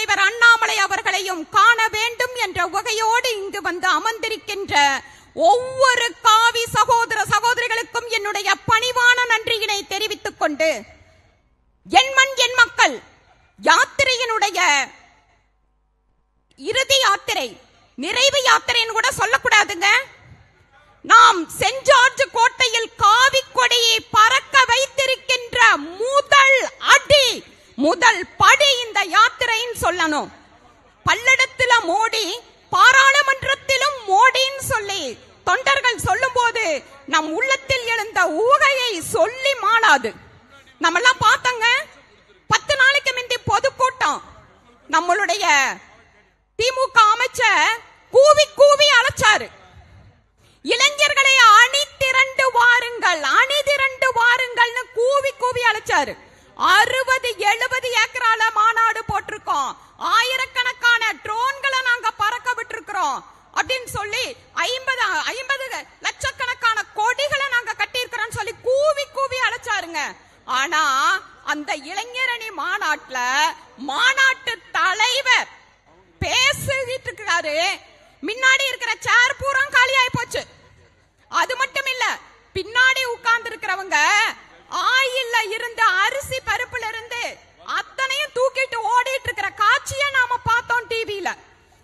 தலைவர் அண்ணாமலை அவர்களையும் காண வேண்டும் என்ற உகையோடு இங்கு வந்து அமர்ந்திருக்கின்ற ஒவ்வொரு காவி சகோதர சகோதரிகளுக்கும் என்னுடைய பணிவான நன்றியினை தெரிவித்துக் கொண்டு என் மண் என் மக்கள் யாத்திரையினுடைய இறுதி யாத்திரை நிறைவு யாத்திரைன்னு கூட சொல்லக்கூடாதுங்க. நாம் சென்ட் ஜார்ஜ் கோட்டையில் காவி கொடியை பல்லடத்துல மோடி பாராளுமன்றத்திலும் மோடின்னு சொல்லி தொண்டர்கள் சொல்லும்போது நம் உள்ளத்தில் எழுந்த ஊகையை சொல்லி மாளாது. நம்மெல்லாம் பார்த்தோங்க பத்து நாளைக்கு முந்தி பொதுக்கூட்டம். நம்மளுடைய திமுக அமைச்சர் கூவி கூவி அழைச்சாரு. இளைஞர்களை அணி திரண்டு வாருங்கள் அணி திரண்டு வாருங்கள்னு கூவி கூவி அழைச்சாரு. அறுபது எழுபது ஏக்கரால மாநாடு போட்டிருக்கோம். ஆயிரக்கணக்கான ட்ரோன்களை நாங்க பறக்க விட்டுருக்கிறோம். அப்படின்னு சொல்லி ஐம்பது ஐம்பது லட்சக்கணக்கான கொடிகளை நாங்க கட்டியிருக்கிறோம் சொல்லி கூவி கூவி அழைச்சாருங்க. ஆனா அந்த இளைஞரணி மாநாட்டுல மாநாட்டு தலைவர் பேசிட்டு இருக்கிறாரு. முன்னாடி இருக்கிற சேர் பூரா காலி ஆயி போச்சு. அது மட்டும் இல்ல பின்னாடி உட்கார்ந்து இருக்கிறவங்க இருந்து அரிசி பருப்புல இருந்து அத்தனையும் தூக்கிட்டு ஓடிட்டு இருக்கிற காட்சியை நாம பார்த்தோம் டிவியில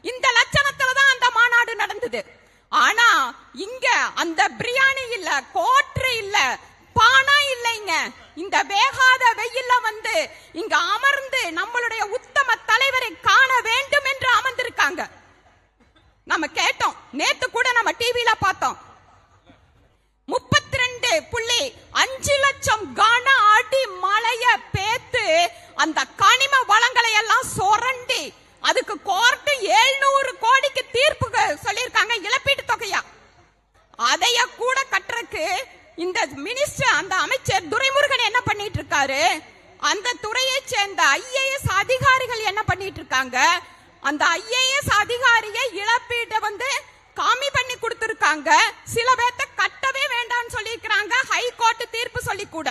இந்த லட்சணத்துல தான் அந்த மாநாடு நடந்தது. ஆனா இங்க அந்த பிரியாணி இல்ல கோட்ரு இல்ல பானா இல்லைங்க. இந்த வேகாத வெயில்ல வந்து இங்க அமர்ந்து நம்மளுடைய உத்தம தலைவரை காண வேண்டும் என்று அமர்ந்திருக்காங்க. நம்ம கேட்டோம். நேத்து கூட நம்ம டிவியில பார்த்தோம். முப்பத்தி ரெண்டு புள்ளி அஞ்சு லட்சம் கா இந்த மினிஸ்டர் அந்த அமைச்சர் துரைமுருகன் என்ன பண்ணிட்டு இருக்காரு? அந்த துறையை சேர்ந்த ஐஏஎஸ் அதிகாரிகள் என்ன பண்ணிட்டு இருக்காங்க? அந்த ஐஏஎஸ் அதிகாரிய இழப்பீட்டை வந்து காமி பண்ணி கொடுத்திருக்காங்க. சில பேர்த்த கட்டவே வேண்டாம்னு சொல்லியிருக்கிறாங்க. ஹைகோர்ட் தீர்ப்பு சொல்லி கூட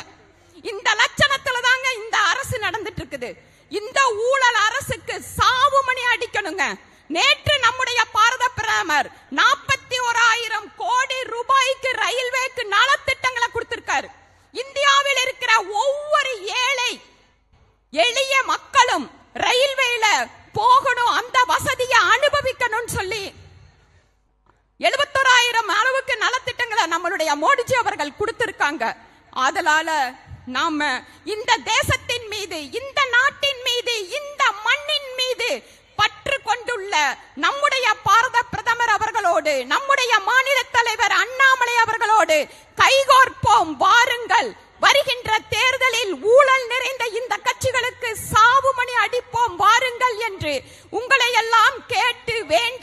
இந்த லட்சணத்துல தாங்க இந்த அரசு நடந்துட்டு இருக்குது. இந்த ஊழல் அரசுக்கு சாவு மணி அடிக்கணுங்க. நேற்று நம்முடைய பாரத பிரதமர் நாற்பது நம்மளுடைய மோடிஜி அவர்கள் கொடுத்திருக்காங்க. அதனால நாம இந்த தேசத்தின் மீது இந்த நாட்டின் மீது இந்த மண்ணின் மீது பற்று கொண்டுள்ள நம்முடைய பாரத பிரதமர் அவர்களோடு நம்முடைய மாநில தலைவர் அண்ணாமலை அவர்களோடு கைகோர்ப்போம் வாருங்கள். வருகின்ற தேர்தலில் ஊழல் நிறைந்த இந்த கட்சிகளுக்கு சாவு மணி அடிப்போம் வாருங்கள் என்று உங்களை எல்லாம் கேட்டு வேண்டும்